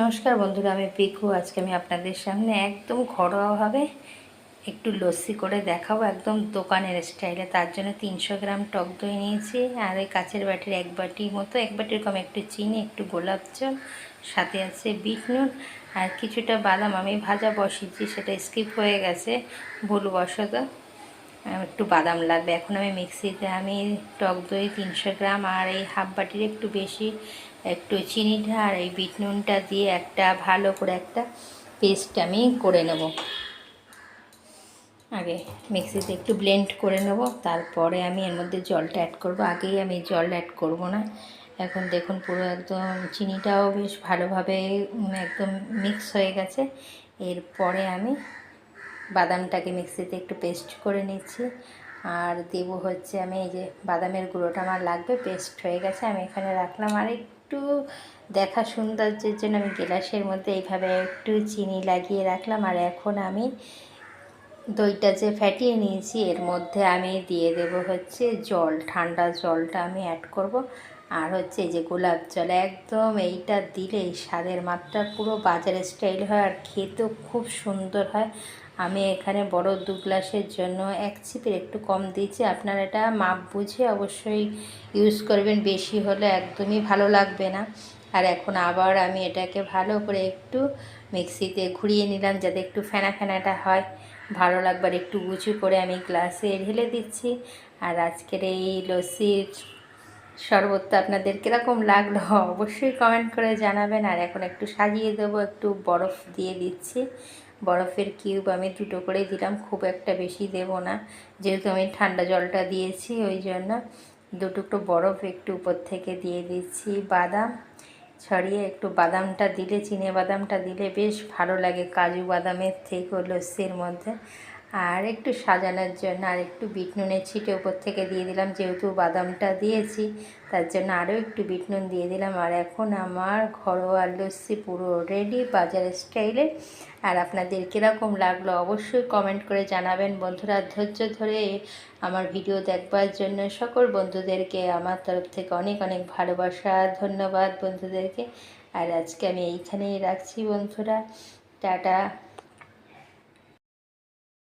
নমস্কার বন্ধুরা, আমি পিকু। আজকে আমি আপনাদের সামনে একদম ঘরোয়াভাবে একটু লস্যি করে দেখাবো একদম দোকানের স্টাইলে। তার জন্য তিনশো গ্রাম টক দই নিয়েছি আর ওই কাচের বাটির এক বাটি মতো, এক বাটির কম একটু চিনি, একটু গোলাপ জল, সাথে আছে বিট নুন আর কিছুটা বাদাম। আমি ভাজা বসিয়েছি, সেটা স্কিপ হয়ে গেছে, ভুলবশত। একটু বাদাম লাগবে। এখন আমি মিক্সিতে আমি টক দই তিনশো গ্রাম আর এই হাফ বাটির একটু বেশি, একটু চিনিটা আর এই বিট নুনটা দিয়ে একটা ভালো করে একটা পেস্ট আমি করে নেব। আগে মিক্সিতে একটু ব্লেন্ড করে নেব, তারপরে আমি এর মধ্যে জলটা অ্যাড করব। আগেই আমি জল অ্যাড করব না। এখন দেখুন পুরো একদম চিনিটাও বেশ ভালোভাবে একদম মিক্স হয়ে গেছে। এরপরে আমি বাদামটাকে মিক্সিতে একটু পেস্ট করে নিচ্ছি। আর দেবো হচ্ছে আমি এই যে বাদামের গুঁড়োটা আমার লাগবে, পেস্ট হয়ে গেছে, আমি এখানে রাখলাম। আর একটু দেখা সৌন্দর্যের জন্য আমি গ্লাসের মধ্যে এইভাবে একটু চিনি লাগিয়ে রাখলাম। আর এখন আমি দইটা যে ফ্যাটিয়ে নিয়েছি, এর মধ্যে আমি দিয়ে দেব হচ্ছে জল, ঠান্ডা জলটা আমি অ্যাড করব। আর হচ্ছে যে গোলাপ জল, একদম এইটা দিলে স্বাদের মাত্রা পুরো বাজারের স্টাইল হয় আর খেতেও খুব সুন্দর হয়। আমি এখানে বড় দু গ্লাসের জন্য এক চিপের একটু কম দিয়েছি। আপনারা এটা মাপ বুঝে অবশ্যই ইউজ করবেন, বেশি হলে একদমই ভালো লাগবে না। আর এখন আবার আমি এটাকে ভালো করে একটু মিক্সিতে ঘুরিয়ে নিলাম যাতে একটু ফেনা ফেনাটা হয়। ভালো লাগবার একটু উঁচু করে আমি গ্লাসে ঢেলে দিচ্ছি। আর আজকের এই লস্যির শরবতটা আপনাদের কীরকম লাগল অবশ্যই কমেন্ট করে জানাবেন। আর এখন একটু সাজিয়ে দেবো, একটু বরফ দিয়ে দিচ্ছি। বরফের কিউব আমি দুটো করে দিলাম, খুব একটা বেশি দেব না। যেহেতু আমি ঠান্ডা জলটা দিয়েছি, ওই জন্য দুটুকরো বরফ একটু উপর থেকে দিয়ে দিচ্ছি। বাদাম ছড়িয়ে একটু বাদামটা দিলে, চিনে বাদামটা দিলে বেশ ভালো লাগে। কাজু বাদামের থেকে লস্যির মধ্যে। আর একটু সাজানোর জন্য আর একটু বিট নুনের ছিটে উপর থেকে দিয়ে দিলাম, যেহেতু বাদামটা দিয়েছি, তার জন্য আরও একটু বিট নুন দিয়ে দিলাম। আর এখন আমার ঘরোয়া লস্যি পুরো রেডি বাজারের স্টাইলে আর আপনাদের কীরকম লাগল অবশ্যই কমেন্ট করে জানাবেন। বন্ধুরা, ধৈর্য ধরে আমার ভিডিও দেখবার জন্য সকল বন্ধুদেরকে আমার তরফ থেকে অনেক অনেক ভালোবাসা, ধন্যবাদ বন্ধুদেরকে। আর আজকে আমি এইখানেই রাখছি বন্ধুরা। টাটা।